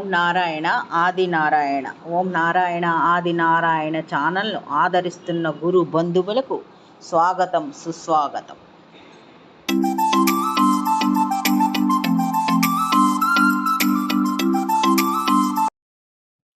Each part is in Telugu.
ఓం నారాయణ ఆది నారాయణ. ఓం నారాయణ ఆది నారాయణ ఛానల్ను ఆదరిస్తున్న గురు బంధువులకు స్వాగతం సుస్వాగతం.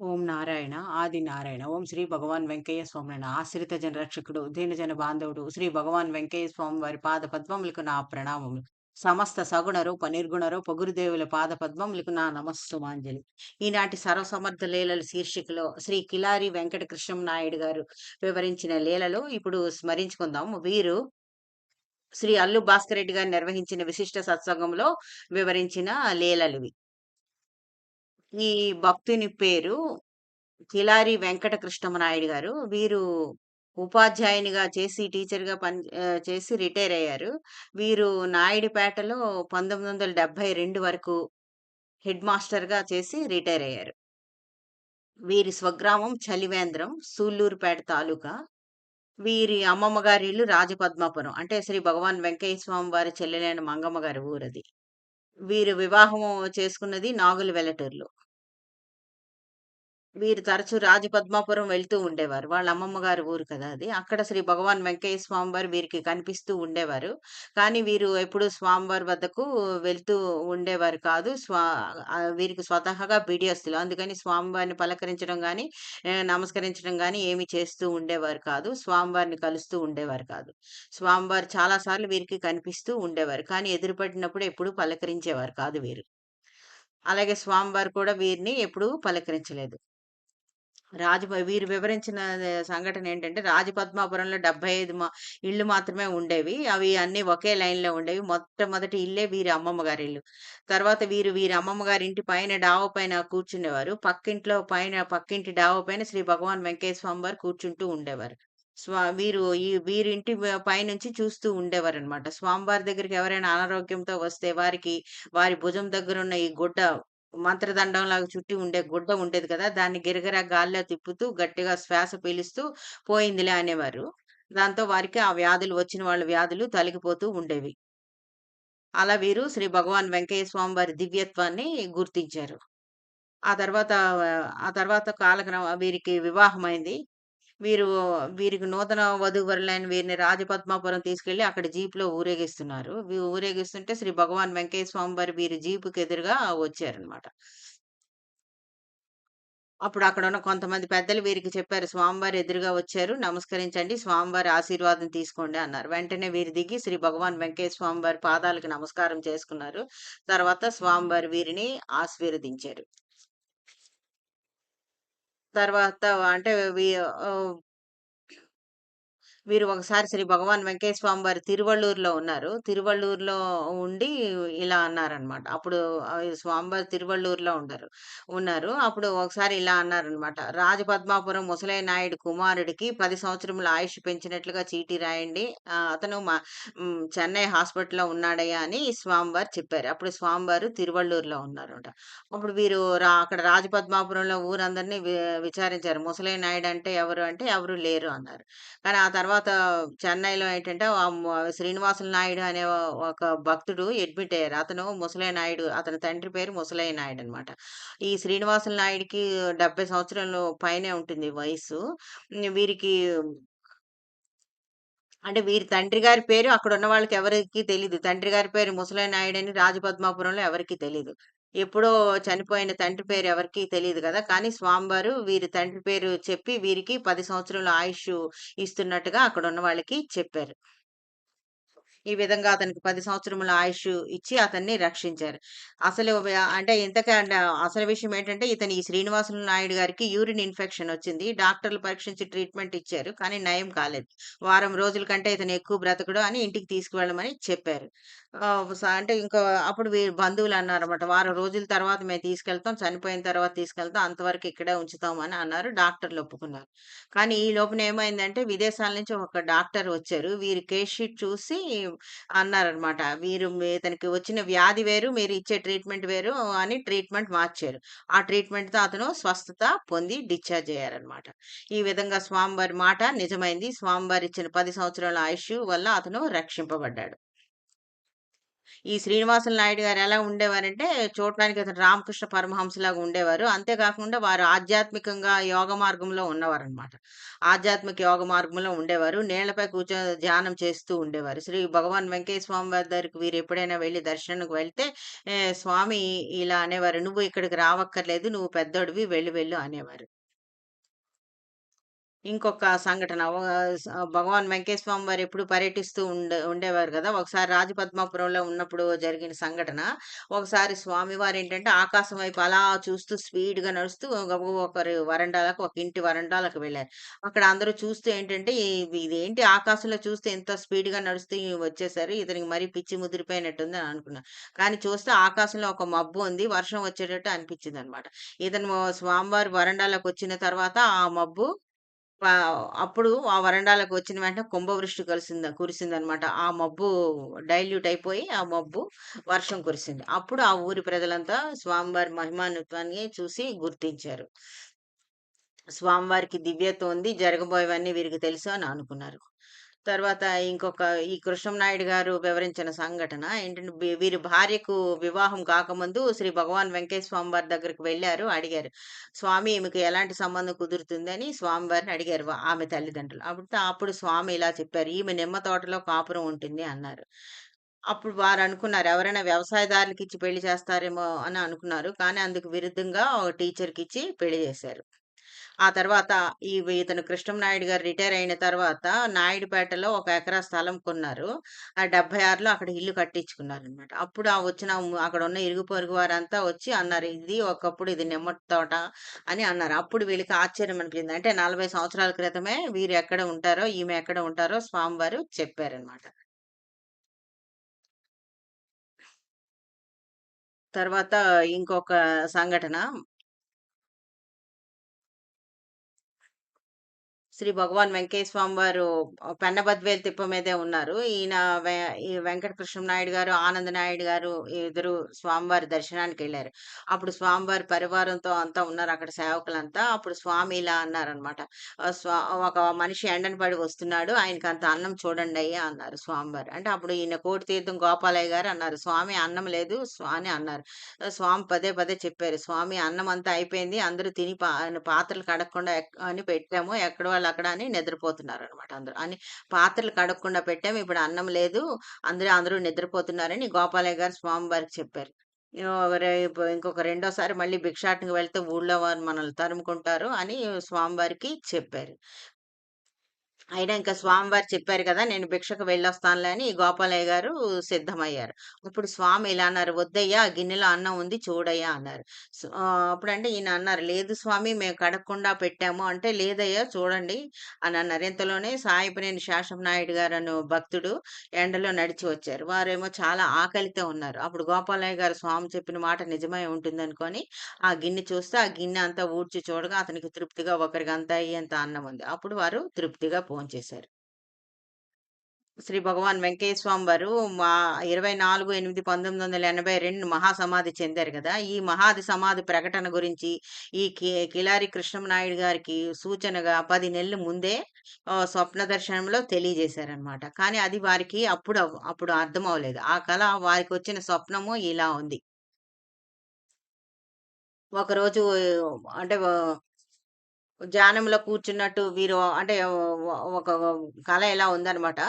ఓం నారాయణ ఆది నారాయణ. ఓం శ్రీ భగవాన్ వెంకయ్య స్వామిని ఆశ్రిత జన రక్షకుడు దీనజన బాంధవుడు. శ్రీ భగవాన్ వెంకయ్య స్వామి వారి పాద పద్మములకు నా ప్రణామములు. సమస్త సగుణ రూప నిర్గుణ రూప గురుదేవుల పాద పద్మములకు నా నమస్సుమాంజలి. ఈనాటి సర్వసమర్థ లీలల శీర్షికలో శ్రీ కిలారి వెంకట కృష్ణం నాయుడు గారు వివరించిన లీలలో ఇప్పుడు స్మరించుకుందాం. వీరు శ్రీ అల్లు భాస్కర్ రెడ్డి గారు నిర్వహించిన విశిష్ట సత్సంగంలో వివరించిన లీలలువి ఈ భక్తుని పేరు కిలారి వెంకట కృష్ణమనాయుడు గారు. వీరు ఉపాధ్యాయునిగా చేసి టీచర్గా పని చేసి రిటైర్ అయ్యారు. వీరు నాయుడుపేటలో పంతొమ్మిది వందల డెబ్బై రెండు వరకు హెడ్ మాస్టర్గా చేసి రిటైర్ అయ్యారు. వీరి స్వగ్రామం చలివేంద్రం సూళ్ళూరుపేట తాలూకా. వీరి అమ్మమ్మ గారి ఇల్లు రాజపద్మాపురం అంటే శ్రీ భగవాన్ వెంకయ్య స్వామి వారి చెల్లెలైన మంగమ్మ గారి ఊరది. వీరు వివాహం చేసుకున్నది నాగుల వెలటూరులో వీరు తరచూ రాజపద్మాపురం వెళ్తూ ఉండేవారు. వాళ్ళ అమ్మమ్మ గారి ఊరు కదా అది. అక్కడ శ్రీ భగవాన్ వెంకయ్య స్వామివారు వీరికి కనిపిస్తూ ఉండేవారు. కానీ వీరు ఎప్పుడు స్వామివారి వద్దకు వెళ్తూ ఉండేవారు కాదు. స్వా వీరికి స్వతహాగా బిడియస్తులు అందుకని స్వామివారిని పలకరించడం కానీ నమస్కరించడం కానీ ఏమి చేస్తూ ఉండేవారు కాదు. స్వామివారిని కలుస్తూ ఉండేవారు కాదు. స్వామివారు చాలాసార్లు వీరికి కనిపిస్తూ ఉండేవారు. కానీ ఎదురుపడినప్పుడు ఎప్పుడు పలకరించేవారు కాదు వీరు. అలాగే స్వామివారు కూడా వీరిని ఎప్పుడూ పలకరించలేదు. రాజ వీరు వివరించిన సంఘటన ఏంటంటే రాజపద్మాపురంలో డెబ్బై ఐదు మా ఇళ్ళు మాత్రమే ఉండేవి. అవి అన్ని ఒకే లైన్లో ఉండేవి. మొట్టమొదటి ఇల్లే వీరి అమ్మమ్మ గారి ఇల్లు. తర్వాత వీరు వీరి అమ్మమ్మ గారి ఇంటి పైన డావ పైన కూర్చునేవారు. పక్కింట్లో పైన పక్కింటి డావ పైన శ్రీ భగవాన్ వెంకయ్య స్వామి వారు కూర్చుంటూ ఉండేవారు. స్వా వీరు ఈ వీరింటి పైనుంచి చూస్తూ ఉండేవారు అనమాట స్వామివారి దగ్గరికి ఎవరైనా అనారోగ్యంతో వస్తే వారికి వారి భుజం దగ్గర ఉన్న ఈ గుడ్డ మంత్రదండం లాగా చుట్టి ఉండే గుడ్డ ఉండేది కదా దాన్ని గిరగిర గాల్లో తిప్పుతూ గట్టిగా శ్వాస పీలుస్తూ పోయిందిలే అనేవారు. దాంతో వారికి ఆ వ్యాధులు వచ్చిన వాళ్ళ వ్యాధులు తొలగిపోతూ ఉండేవి. అలా వీరు శ్రీ భగవాన్ వెంకయ్య స్వామి వారి దివ్యత్వాన్ని గుర్తించారు. ఆ తర్వాత ఆ తర్వాత కాలక్రమ వీరికి వివాహమైంది. వీరు వీరికి నూతన వధువరులైన వీరిని రాజపద్మాపురం తీసుకెళ్ళి అక్కడ జీపులో ఊరేగిస్తున్నారు. ఊరేగిస్తుంటే శ్రీ భగవాన్ వెంకయ్య స్వామి వారి వీరి జీపుకి ఎదురుగా వచ్చారనమాట అప్పుడు అక్కడ ఉన్న కొంతమంది పెద్దలు వీరికి చెప్పారు స్వామివారి ఎదురుగా వచ్చారు నమస్కరించండి స్వామివారి ఆశీర్వాదం తీసుకోండి అన్నారు. వెంటనే వీరు దిగి శ్రీ భగవాన్ వెంకయ్య స్వామివారి పాదాలకు నమస్కారం చేసుకున్నారు. తర్వాత స్వామివారి వీరిని ఆశీర్వదించారు. తర్వాత అంటే వీరు ఒకసారి శ్రీ భగవాన్ వెంకయ్య స్వామి వారి తిరువళ్ళూరులో ఉన్నారు. తిరువళ్ళూరులో ఉండి ఇలా అన్నారనమాట అప్పుడు ఆ స్వామివారి తిరువళ్ళూరులో ఉండరు ఉన్నారు. అప్పుడు ఒకసారి ఇలా అన్నారనమాట రాజపద్మాపురం ముసలయ్య నాయుడు కుమారుడికి పది సంవత్సరముల ఆయుష్ పెంచినట్లుగా చీటీ రాయండి. అతను మా చెన్నై హాస్పిటల్లో ఉన్నాడయ్యా అని స్వామివారు చెప్పారు. అప్పుడు స్వామివారు తిరువళ్ళూరులో ఉన్నారట. అప్పుడు వీరు రా అక్కడ రాజపద్మాపురంలో ఊరందరినీ విచారించారు. ముసలయ్య నాయుడు అంటే ఎవరు అంటే ఎవరు లేరు అన్నారు. కానీ ఆ తర్వాత చెన్నైలో ఏంటంటే శ్రీనివాసులు నాయుడు అనే ఒక భక్తుడు అడ్మిట్ అయ్యారు. అతను ముసలయ్య నాయుడు అతని తండ్రి పేరు ముసలయ్య నాయుడు అనమాట ఈ శ్రీనివాసులు నాయుడికి డెబ్బై సంవత్సరాలు పైనే ఉంటుంది వయసు వీరికి అంటే వీరి తండ్రి గారి పేరు అక్కడ ఉన్న వాళ్ళకి ఎవరికి తెలియదు తండ్రి గారి పేరు ముసలయ్య నాయుడు అని రాజపద్మాపురంలో ఎవరికి తెలియదు ఎప్పుడో చనిపోయిన తండ్రి పేరు ఎవరికి తెలియదు కదా! కానీ స్వామివారు వీరి తండ్రి పేరు చెప్పి వీరికి పది సంవత్సరాల ఆయుష్ ఇస్తున్నట్టుగా అక్కడ ఉన్న వాళ్ళకి చెప్పారు. ఈ విధంగా అతనికి పది సంవత్సరముల ఆయుష్ ఇచ్చి అతన్ని రక్షించారు. అసలు అంటే ఇంతకంటే అసలు విషయం ఏంటంటే ఇతని ఈ శ్రీనివాసులు నాయుడు గారికి యూరిన్ ఇన్ఫెక్షన్ వచ్చింది. డాక్టర్లు పరీక్షించి ట్రీట్మెంట్ ఇచ్చారు కానీ నయం కాలేదు. వారం రోజుల కంటే ఇతను ఎక్కువ బ్రతకడు అని ఇంటికి తీసుకువెళ్ళమని చెప్పారు. అంటే ఇంకా అప్పుడు వీరు బంధువులు అన్నారన్నమాట. వారం రోజుల తర్వాత మేము తీసుకెళ్తాం చనిపోయిన తర్వాత తీసుకెళ్తాం అంతవరకు ఇక్కడే ఉంచుతాం అని అన్నారు. డాక్టర్లు ఒప్పుకున్నారు. కానీ ఈ లోపల ఏమైందంటే విదేశాల నుంచి ఒక డాక్టర్ వచ్చారు. వీరి కేస్ షీట్ చూసి అన్నారనమాట. వీరు ఇతనికి వచ్చిన వ్యాధి వేరు మీరు ఇచ్చే ట్రీట్మెంట్ వేరు అని ట్రీట్మెంట్ మార్చారు. ఆ ట్రీట్మెంట్తో అతను స్వస్థత పొంది డిశ్చార్జ్ అయ్యారనమాట. ఈ విధంగా స్వామివారి మాట నిజమైంది. స్వామివారి ఇచ్చిన పది సంవత్సరాల ఆయుష్ వల్ల అతను రక్షింపబడ్డాడు. ఈ శ్రీనివాసుల నాయుడు గారు ఎలా ఉండేవారంటే చూడటానికి అతను రామకృష్ణ పరమహంసలాగా ఉండేవారు. అంతే కాకుండా వారు ఆధ్యాత్మికంగా యోగ మార్గంలో ఉన్నవారనమాట. ఆధ్యాత్మిక యోగ మార్గంలో ఉండేవారు. నీళ్ళపై కూర్చొని ధ్యానం చేస్తూ ఉండేవారు. శ్రీ భగవాన్ వెంకయ్య స్వామి వారి దగ్గరికి వీరు ఎప్పుడైనా వెళ్ళి దర్శనానికి వెళ్తే స్వామి ఇలా అనేవారు. "నువ్వు ఇక్కడికి రావక్కర్లేదు. నువ్వు పెద్దోడివి వెళ్ళి వెళ్ళు" అనేవారు. ఇంకొక సంఘటన భగవాన్ వెంకటేశ్వర స్వామి వారు ఎప్పుడు పర్యటిస్తూ ఉండే ఉండేవారు కదా ఒకసారి రాజపద్మాపురంలో ఉన్నప్పుడు జరిగిన సంఘటన. ఒకసారి స్వామివారు ఏంటంటే ఆకాశం వైపు అలా చూస్తూ స్పీడ్‌గా నడుస్తూ ఒకరి ఒకరు వరండాలకు ఒక ఇంటి వరండాలకు వెళ్ళారు అక్కడ అందరూ చూస్తూ ఏంటంటే ఇదేంటి ఆకాశంలో చూస్తే ఎంత స్పీడ్‌గా నడుస్తూ వచ్చేసారు. ఇతనికి మరీ పిచ్చి ముదిరిపోయినట్టుంది అని అనుకున్నాను కానీ చూస్తే ఆకాశంలో ఒక మబ్బు ఉంది. వర్షం వచ్చేటట్టు అనిపించింది అనమాట ఇతను స్వామివారి వరండాలకు వచ్చిన తర్వాత ఆ మబ్బు అప్పుడు ఆ వరండాలకు వచ్చిన వెంటనే కుంభవృష్టి కలిసింద కురిసిందనమాట. ఆ మబ్బు డైల్యూట్ అయిపోయి ఆ మబ్బు వర్షం కురిసింది. అప్పుడు ఆ ఊరి ప్రజలంతా స్వామివారి మహిమానుత్వాన్ని చూసి గుర్తించారు. స్వామివారికి దివ్యత ఉంది. జరగబోయేవన్నీ వీరికి తెలుసు అని అనుకున్నారు. తర్వాత ఇంకొక ఈ కృష్ణనాయుడు గారు వివరించిన సంఘటన ఏంటంటే వీరి భార్యకు వివాహం కాకముందు శ్రీ భగవాన్ వెంకటేశ్వర స్వామి వారి దగ్గరికి వెళ్ళారు అడిగారు. స్వామి ఈమెకు ఎలాంటి సంబంధం కుదురుతుందని స్వామివారిని అడిగారు ఆమె తల్లిదండ్రులు. అప్పుడు అప్పుడు స్వామి ఇలా చెప్పారు. "ఈమె నిమ్మ తోటలో కాపురం ఉంటుంది" అన్నారు. అప్పుడు వారు అనుకున్నారు ఎవరైనా వ్యవసాయదారులకిచ్చి పెళ్ళి చేస్తారేమో అని అనుకున్నారు. కానీ అందుకు విరుద్ధంగా ఒక టీచర్కి ఇచ్చి పెళ్ళి చేశారు. ఆ తర్వాత ఈ ఇతను కృష్ణంనాయుడు గారు రిటైర్ అయిన తర్వాత నాయుడుపేటలో ఒక ఎకరా స్థలం కొన్నారు. ఆ 76లో అక్కడ ఇల్లు కట్టించుకున్నారు అనమాట అప్పుడు ఆ వచ్చిన అక్కడ ఉన్న ఇరుగు పొరుగు వారంతా వచ్చి అన్నారు. "ఇది ఒకప్పుడు ఇది నిమ్మటి తోట" అని అన్నారు. అప్పుడు వీళ్ళకి ఆశ్చర్యం అనిపించింది. అంటే 40 సంవత్సరాల క్రితమే వీరు ఎక్కడ ఉంటారో, ఈమె ఎక్కడ ఉంటారో స్వామివారు చెప్పారనమాట. తర్వాత ఇంకొక సంఘటన శ్రీ భగవాన్ వెంకయ్య స్వామి వారు పెన్నబద్వేలు తిప్ప మీదే ఉన్నారు. ఈయన వె ఈ వెంకట కృష్ణనాయుడు గారు, ఆనంద నాయుడు గారు ఇద్దరు స్వామివారి దర్శనానికి వెళ్ళారు అప్పుడు స్వామివారి పరివారంతో అంతా ఉన్నారు అక్కడ సేవకులంతా. అప్పుడు స్వామి ఇలా అన్నారనమాట. స్వా ఒక మనిషి ఎండను పడి వస్తున్నాడు. ఆయనకి అంత అన్నం చూడండి అయ్యా అన్నారు స్వామివారు. అంటే అప్పుడు ఈయన కోటి తీర్థం గోపాలయ్య గారు అన్నారు. స్వామి అన్నం లేదు స్వామి అని అన్నారు. స్వామి పదే పదే చెప్పారు. స్వామి అన్నం అంతా అయిపోయింది. అందరూ తిని పా పాత్రలు కడగకుండా అని పెట్టాము. ఎక్కడ వాళ్ళు అక్కడ అని నిద్రపోతున్నారు అనమాట అందరూ. అని పాత్రలు కడగకుండా పెట్టాము. ఇప్పుడు అన్నం లేదు. అందరూ అందరూ నిద్రపోతున్నారని గోపాలయ్య గారు స్వామివారికి చెప్పారు. రేపు ఇంకొక రెండోసారి మళ్ళీ భిక్షాటనకి వెళ్తే ఊళ్ళో వారు మనల్ని తరుముకుంటారు అని స్వామివారికి చెప్పారు. అయినా ఇంకా స్వామివారు చెప్పారు కదా! నేను భిక్షకు వెళ్ళొస్తానులే అని గోపాలయ్య గారు సిద్ధమయ్యారు. అప్పుడు స్వామి ఇలా అన్నారు. "వద్దయ్యా! ఆ గిన్నెలో అన్నం ఉంది చూడయ్యా" అన్నారు. అప్పుడంటే ఈయన అన్నారు. "లేదు స్వామి మేము కడగకుండా పెట్టాము" అంటే, "లేదయ్యా చూడండి" అని అన్నారు. ఇంతలోనే సాయిపనేని శేషం నాయుడు గారు గారను భక్తుడు ఎండలో నడిచి వచ్చారు. వారేమో చాలా ఆకలితో ఉన్నారు. అప్పుడు గోపాలయ్య గారు స్వామి చెప్పిన మాట నిజమై ఉంటుందనుకోని ఆ గిన్నె చూస్తే ఆ గిన్నె అంతా ఊడ్చి చూడగా అతనికి తృప్తిగా ఒకరికి అంతా అయ్యేంత అన్నం ఉంది. అప్పుడు వారు తృప్తిగా పో భోంచేశారు. శ్రీ భగవాన్ వెంకయ్య స్వామి వారు మా 24/8/1982 మహాసమాధి చెందారు కదా ఈ మహాది సమాధి ప్రకటన గురించి ఈ కి కిలారి కృష్ణనాయుడు గారికి సూచనగా పది నెలలు ముందే స్వప్న దర్శనంలో తెలియజేశారనమాట. కానీ అది వారికి అప్పుడు అప్పుడు అర్థం అవ్వలేదు. ఆ వారికి వచ్చిన స్వప్నము ఇలా ఉంది. ఒకరోజు అంటే ధ్యానంలో కూర్చున్నట్టు వీరు అంటే ఒక కళ ఎలా ఉందనమాట.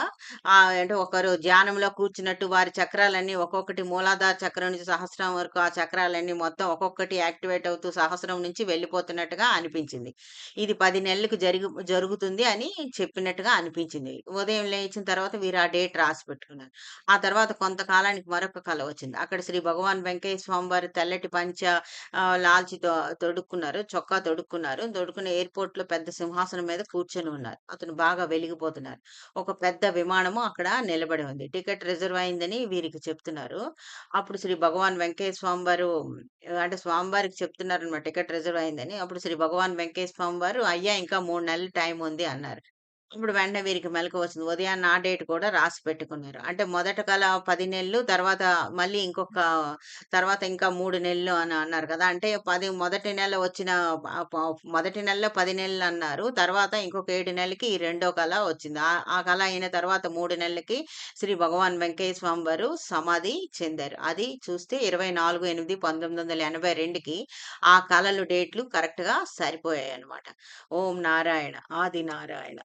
అంటే ఒకరు ధ్యానంలో కూర్చున్నట్టు వారి చక్రాలన్నీ ఒక్కొక్కటి మూలాధార చక్రం నుంచి సహస్రం వరకు ఆ చక్రాలన్నీ మొత్తం ఒక్కొక్కటి యాక్టివేట్ అవుతూ సహస్రం నుంచి వెళ్ళిపోతున్నట్టుగా అనిపించింది. ఇది పది నెలలకు జరిగి జరుగుతుంది అని చెప్పినట్టుగా అనిపించింది. ఉదయం లేచిన తర్వాత వీరు ఆ డేట్ రాసి పెట్టుకున్నారు. ఆ తర్వాత కొంతకాలానికి మరొక కళ వచ్చింది. అక్కడ శ్రీ భగవాన్ వెంకయ్య స్వామి వారు తెల్లటి పంచ లాల్చితో లాల్చి తొడుక్కున్నారు. చొక్కా తొడుక్కున్నారు. తొడుక్కునే ఎయిర్‌పోర్ట్‌లో పెద్ద సింహాసనం మీద కూర్చొని ఉన్నారు. అతను బాగా వెలిగిపోతున్నారు. ఒక పెద్ద విమానము అక్కడ నిలబడి ఉంది. టికెట్ రిజర్వ్ అయిందని వీరికి చెప్తున్నారు. అప్పుడు శ్రీ భగవాన్ వెంకయ్య స్వామి వారు అంటే స్వామివారికి చెప్తున్నారన్నమాట టికెట్ రిజర్వ్ అయిందని. అప్పుడు శ్రీ భగవాన్ వెంకయ్య స్వామి వారు "అయ్యా! ఇంకా మూడు నెలలు టైం ఉంది" అన్నారు. ఇప్పుడు వెంటనే వీరికి మెలకు వచ్చింది. ఉదయాన్న ఆ డేట్ కూడా రాసి పెట్టుకున్నారు. అంటే మొదట కల పది నెలలు, తర్వాత మళ్ళీ ఇంకొక తర్వాత ఇంకా మూడు నెలలు అని అన్నారు కదా! అంటే పది మొదటి నెల వచ్చిన మొదటి నెలలో పది నెలలు అన్నారు. తర్వాత ఇంకొక ఏడు నెలలకి ఈ రెండో కళ వచ్చింది. ఆ కళ అయిన తర్వాత మూడు నెలలకి శ్రీ భగవాన్ వెంకయ్య స్వామి వారు సమాధి చెందారు. అది చూస్తే 24/8/1982కి ఆ కళలు డేట్లు కరెక్ట్‌గా సరిపోయాయి అనమాట ఓం నారాయణ. ఆది నారాయణ.